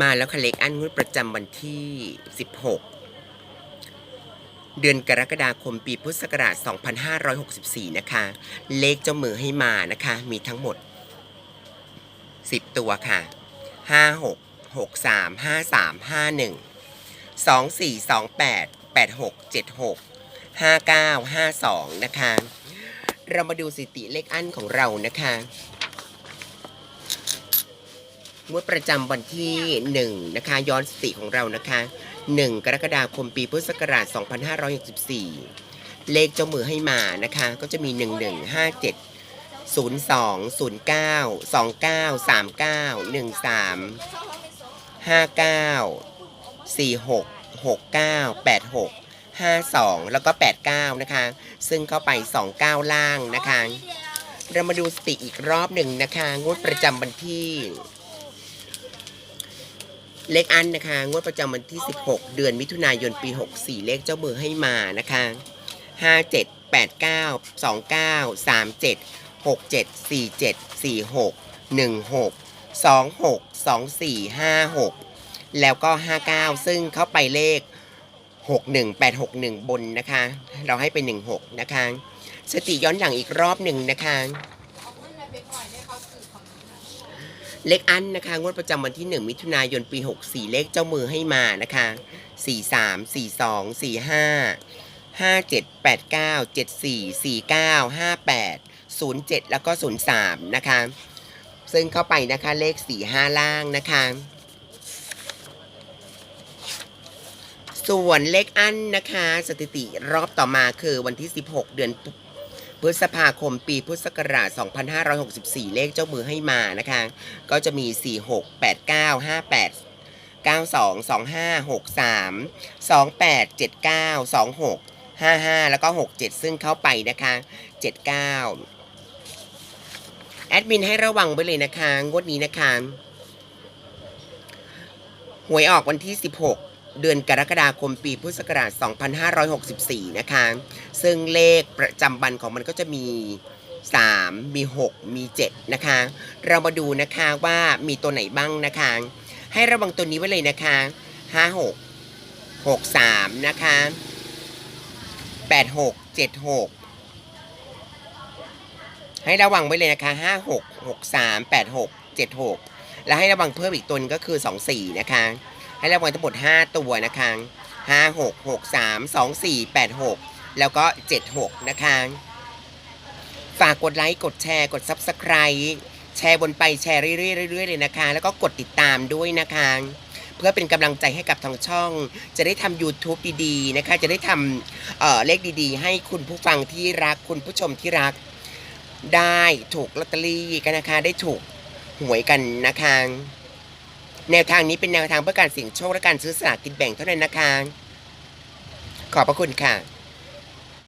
มาแล้วค่ะเลขอันงวดประจำวันที่ 16 เดือนกรกฎาคมปีพุทธศักราช 2564 นะคะ เลขเจ้ามือให้มานะคะ มีทั้งหมด 10 ตัวค่ะ 56 63 53 51 24 28 86 76 59 52 นะคะ เรามาดูสถิติเลขอันของเรานะคะ งวดประจำวันที่ 1 นะคะ ย้อนสติของเรานะคะ 1 กรกฎาคมปีพุทธศักราช 2564 เลขเจ้ามือให้มานะคะ ก็จะมี 1157 02 09 29 39 13 59 46 69 86 52 แล้วก็ 89 นะคะ ซึ่งเข้าไป 29 ล่างนะคะ เรามาดูสติอีกรอบหนึ่งนะคะ งวดประจำวันที่ เลขอันนะคะ งวดประจำวันที่ 16 เดือนมิถุนายนปี 64 เลขเจ้ามือให้มานะคะ 57 89 29 37 67 47 46 16 26 24 56 แล้วก็ 59 ซึ่งเข้าไปเลข 61861 บนนะคะ เราให้เป็น16 นะคะ สติย้อนหลังอีกรอบหนึ่งนะคะ เลขอันนะคะ งวดประจำวันที่ 1 มิถุนายนปี 64 เลขเจ้ามือให้มานะคะ 43 42 45 57 89 74 49 58 07 แล้วก็ 03 นะคะ ซึ่งเข้าไปนะคะเลข 45 ล่างนะคะ ส่วนเลขอันนะคะ สถิติรอบต่อมาคือวันที่ 16 เดือน พฤษภาคมปีพุทธศักราช 2564 เลขเจ้ามือให้มานะคะ ก็จะมี 46 89 58 92 25 63 28 79 26 55 แล้วก็ 67 ซึ่งเข้าไปนะคะ 79 แอดมินให้ระวังไว้เลยนะคะ งวดนี้นะคะ หวยออกวันที่ 16 เดือนกรกฎาคมปีพุทธศักราช 2564 นะคะ ซึ่งเลขประจำวันของมันก็จะมี 3 มี 6 มี 7 นะคะ เรามาดูนะคะว่ามีตัวไหนบ้างนะคะ ให้ระวังตัวนี้ไว้เลยนะคะ 56 63 นะคะ 86 76 ให้ระวังไว้เลยนะคะ 56 63 86 76 แล้วให้ระวังเพิ่มอีกตัวนึงก็คือ 24 นะคะ ให้ระวังทั้งหมด 5 ตัวนะคะ5 6 6 3 2 4 8 6 แล้วก็ 76 นะคะ ฝากกดไลค์ กดแชร์ กด Subscribe แชร์บนไปแชร์เรื่อยๆเลยนะคะ แล้วก็กดติดตามด้วยนะคะ เพื่อเป็นกำลังใจให้กับทางช่อง จะได้ทำ YouTube ดีๆนะคะ จะได้ทำเเลขดีๆ ให้คุณผู้ฟังที่รัก คุณผู้ชมที่รัก ได้ถูกลอตเตอรี่กันนะคะ ได้ถูกหวยกันนะคะ แนวทางนี้เป็นแนวทางเพื่อการเสี่ยงโชคและการซื้อสลากกินแบ่งเท่านั้นนะคะ ขอบพระคุณค่ะ